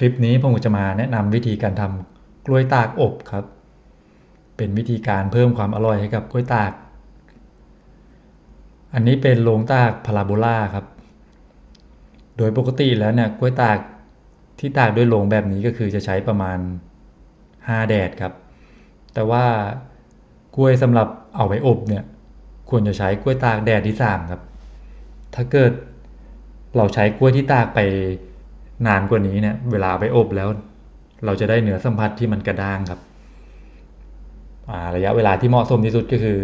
คลิปนี้ผมจะมาแนะนำวิธีการทำกล้วยตากอบครับ เป็นวิธีการเพิ่มความอร่อยให้กับกล้วยตาก อันนี้เป็นโรงตากพาราโบลาครับ โดยปกติแล้วเนี่ยกล้วยตากที่ตากด้วยโรงแบบนี้ก็คือจะใช้ประมาณ 5 แดดครับ แต่ว่ากล้วยสำหรับเอาไว้อบเนี่ยควรจะใช้กล้วยตากแดดที่3ครับ ถ้าเกิดเราใช้กล้วยที่ตากไป นานกว่านี้เนี่ยเวลาไปอบแล้ว เราจะได้เนื้อสัมผัสที่มันกระด้างครับระยะเวลาที่เหมาะสมที่สุดก็คือ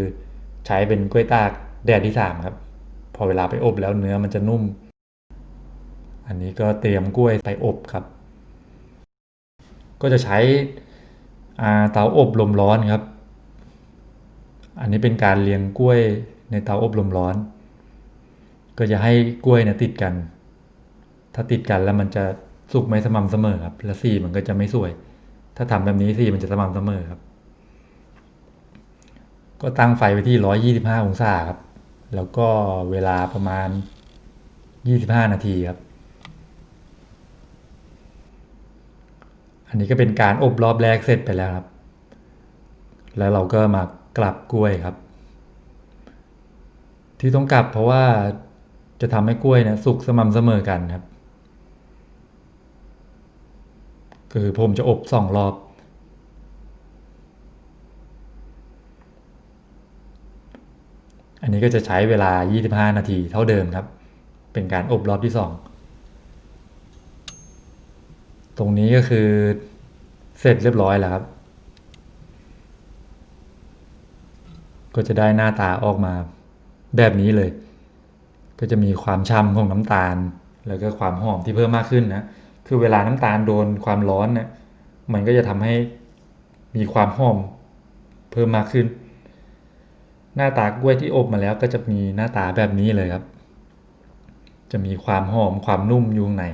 ใช้เป็นกล้วยตากแดดที่สามครับ พอเวลาไปอบแล้วเนื้อมันจะนุ่ม อันนี้ก็เตรียมกล้วยไปอบครับ ก็จะใช้เตาอบลมร้อนครับ อันนี้เป็นการเรียงกล้วยในเตาอบลมร้อน ก็จะให้กล้วยเนี่ยติดกัน ถ้าติดกันแล้วมันจะสุกไม่สม่ำเสมอครับ แล้วสีมันก็จะไม่สวย ถ้าทำแบบนี้สีมันจะสม่ำเสมอครับ ก็ตั้งไฟไว้ที่ร้อยยี่สิบห้าองศาครับ แล้วก็เวลาประมาณยี่สิบห้านาทีครับ อันนี้ก็เป็นการอบรอบแรกเสร็จไปแล้วครับ แล้วเราก็มากลับกล้วยครับ ที่ต้องกลับเพราะว่าจะทำให้กล้วยเนี่ยสุกสม่ำเสมอกันครับ คือผมจะอบสองรอบ อันนี้ก็จะใช้เวลา 25 นาทีเท่าเดิมครับ เป็นการอบรอบที่ 2 ตรงนี้ก็คือเสร็จเรียบร้อยแล้วครับ ก็จะได้หน้าตาออกมาแบบนี้เลย ก็จะมีความช่ำของน้ำตาล แล้วก็ความหอมที่เพิ่มมากขึ้นนะ คือเวลาน้ำตาลโดนความร้อนเนี่ยมันก็จะทำให้มีความหอมเพิ่มมากขึ้น หน้าตากล้วยที่อบมาแล้วก็จะมีหน้าตาแบบนี้เลยครับ จะมีความหอมความนุ่มอยู่ข้างใน